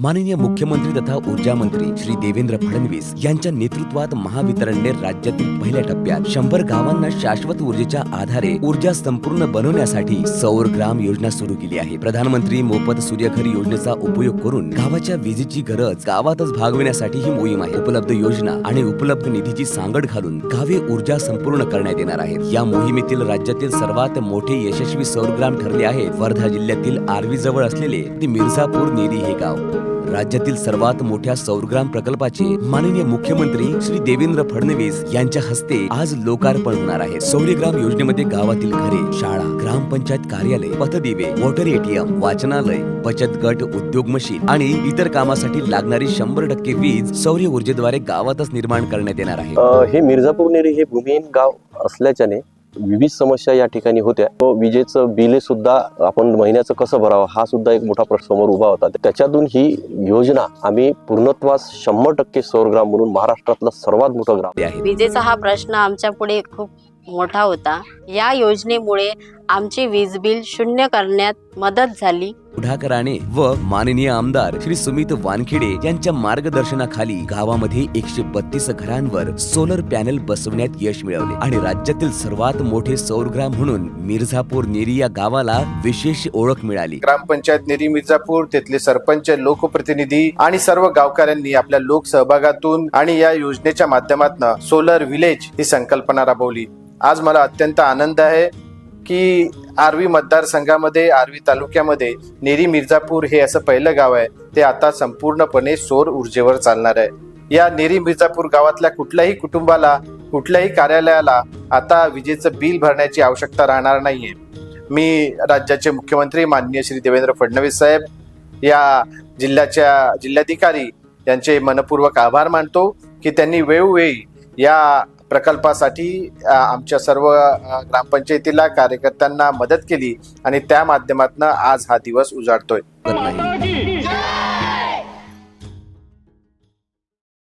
माननीय मुख्यमंत्री तथा ऊर्जा मंत्री श्री देवेंद्र फडणवीस यांच्या नेतृत्वात महावितरणने राज्यातील पहिल्या टप्प्यात शंभर गावांना शाश्वत ऊर्जेच्या आधारे ऊर्जा संपूर्ण बनवण्यासाठी सौर ग्राम योजना सुरू केली आहे. प्रधानमंत्री मोफत सूर्यघर योजनेचा उपयोग करून गावाच्या विजेची गरज गावातच भागविण्यासाठी ही मोहीम आहे. उपलब्ध योजना आणि उपलब्ध निधीची सांगड घालून गावे ऊर्जा संपूर्ण करण्यात येणार आहेत. या मोहिमेतील राज्यातील सर्वात मोठे यशस्वी सौरग्राम ठरले आहेत. वर्धा जिल्ह्यातील आर्वी जवळ असलेले ते मिर्झापूर नेरी हे गाव. राज्यातील सर्वात मोठ्या सौरग्राम प्रकल्पाचे माननीय मुख्यमंत्री श्री देवेंद्र फडणवीस यांच्या हस्ते आज लोकार्पण होणार आहे. सौर्यग्राम योजनेमध्ये गावातील घरे शाळा ग्रामपंचायत कार्यालय पथदिवे वॉटर एटीएम वाचनालय बचत गट उद्योग मशीन आणि इतर कामासाठी लागणारी शंभर टक्के वीज सौर्य ऊर्जेद्वारे गावातच निर्माण करण्यात येणार आहे. हे मिर्झापूर नेरी हे भूमिहीन गाव असल्याच्याने विविध समस्या या ठिकाणी होत्या. व विजेचं बिले सुद्धा आपण महिन्याचं कसं भरावं हा सुद्धा एक मोठा प्रश्न समोर उभा होता. त्याच्यातून ही योजना आम्ही पूर्णत्वास शंभर टक्के सौरग्राम म्हणून महाराष्ट्रातला सर्वात मोठं ग्राम. आहे विजेचा हा प्रश्न आमच्या पुढे खूप मोठा होता. या योजनेमुळे आमचे वीज बिल शून्य करण्यात मदत झाली. पुढाकाराने व माननीय आमदार श्री सुमित वानखेडे यांच्या मार्गदर्शनाखाली गावामध्ये एकशे बत्तीस घरांवर सोलर पॅनल बसवण्यात यश मिळवले आणि राज्यातील सर्वात मोठे सौरग्राम म्हणून मिर्झापूर नेरी या गावाला विशेष ओळख मिळाली. ग्रामपंचायत नेरी मिर्जापूर तिथले सरपंच लोकप्रतिनिधी आणि सर्व गावकऱ्यांनी आपल्या लोक सहभागातून आणि या योजनेच्या माध्यमातून सोलर विलेज ही संकल्पना राबवली. आज मला अत्यंत आनंद आहे की आर्वी मतदारसंघामध्ये आर्वी तालुक्यामध्ये नेरी मिर्जापूर हे असं पहिलं गाव आहे. ते आता संपूर्णपणे सौर ऊर्जेवर चालणार आहे. या नेरी मिर्जापूर गावातल्या कुठल्याही कुटुंबाला कुठल्याही कार्यालयाला आता विजेचं बिल भरण्याची आवश्यकता राहणार नाहीये. मी राज्याचे मुख्यमंत्री माननीय श्री देवेंद्र फडणवीस साहेब या जिल्ह्याच्या जिल्हाधिकारी यांचे मनपूर्वक आभार मानतो की त्यांनी वेळोवेळी या प्रकल्पासाठी आमच्या सर्व ग्रामपंचायतीला कार्यकर्त्यांना मदत केली आणि त्या माध्यमातून आज हा दिवस उजाडतोय.